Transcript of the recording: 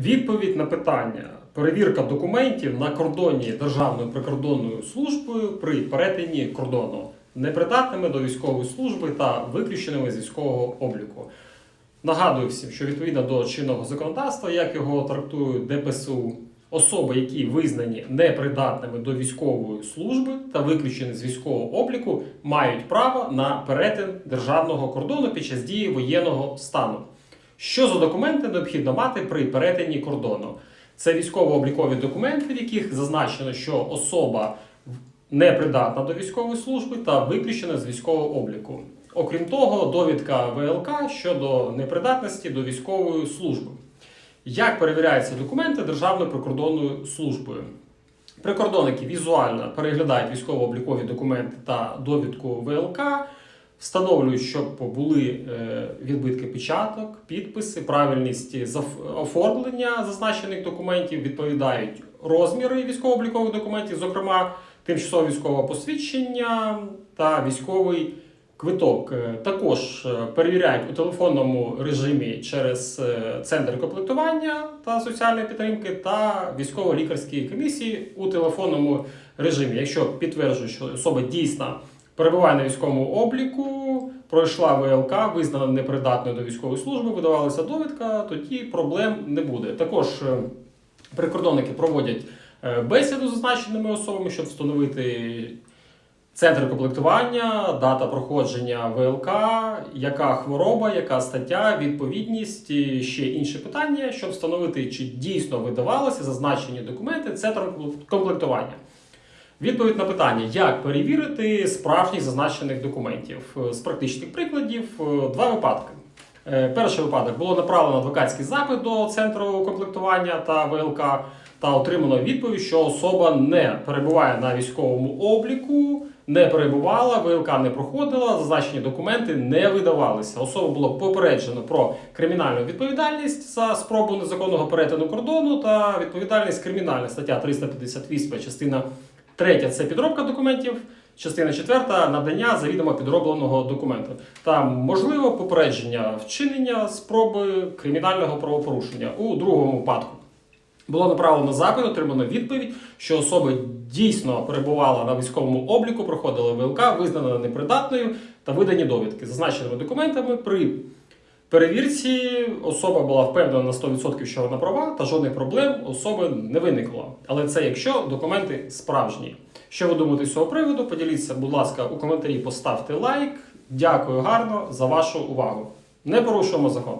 Відповідь на питання: перевірка документів на кордоні Державною прикордонною службою при перетині кордону непридатними до військової служби та виключеними з військового обліку. Нагадую всім, що відповідно до чинного законодавства, як його трактують ДПСУ, особи, які визнані непридатними до військової служби та виключені з військового обліку, мають право на перетин державного кордону під час дії воєнного стану. Що за документи необхідно мати при перетині кордону? Це військово-облікові документи, в яких зазначено, що особа непридатна до військової служби та виключена з військового обліку. Окрім того, довідка ВЛК щодо непридатності до військової служби. Як перевіряються документи Державною прикордонною службою? Прикордонники візуально переглядають військово-облікові документи та довідку ВЛК, встановлюють, щоб були е, відбитки печаток, підписи, правильність оформлення зазначених документів, відповідають розміри військово-облікових документів, зокрема тимчасове військове посвідчення та військовий квиток. Е, Також е, перевіряють у телефонному режимі через центр комплектування та соціальної підтримки та військово-лікарські комісії у телефонному режимі. Якщо підтверджують, що особа дійсно перебуває на військовому обліку, пройшла ВЛК, визнана непридатною до військової служби, видавалася довідка, тоді проблем не буде. Також е, прикордонники проводять е, бесіду з зазначеними особами, щоб встановити центр комплектування, дата проходження ВЛК, яка хвороба, яка стаття, відповідність і ще інші питання, щоб встановити, чи дійсно видавалися зазначені документи центром комплектування. Відповідь на питання, як перевірити справжність зазначених документів. Е, З практичних прикладів е, два випадки. Е, Перший випадок було направлено адвокатський запит до центру комплектування та ВЛК та отримано відповідь, що особа не перебуває на військовому обліку, не перебувала, ВЛК не проходила, зазначені документи не видавалися. Особу було попереджено про кримінальну відповідальність за спробу незаконного перетину кордону та відповідальність кримінальна стаття 358, частина 3 – це підробка документів. Частина четверта надання завідомо підробленого документу та можливо попередження вчинення спроби кримінального правопорушення у другому випадку. Було направлено запит, отримано відповідь, що особа дійсно перебувала на військовому обліку, проходила ВЛК, визнана непридатною та видані довідки. Зазначеними документами при перевірці особа була впевнена на 100%, що вона права, та жодних проблем особи не виникло. Але це якщо документи справжні. Що ви думаєте з цього приводу? Поділіться, будь ласка, у коментарі поставте лайк. Дякую гарно за вашу увагу. Не порушуємо закон.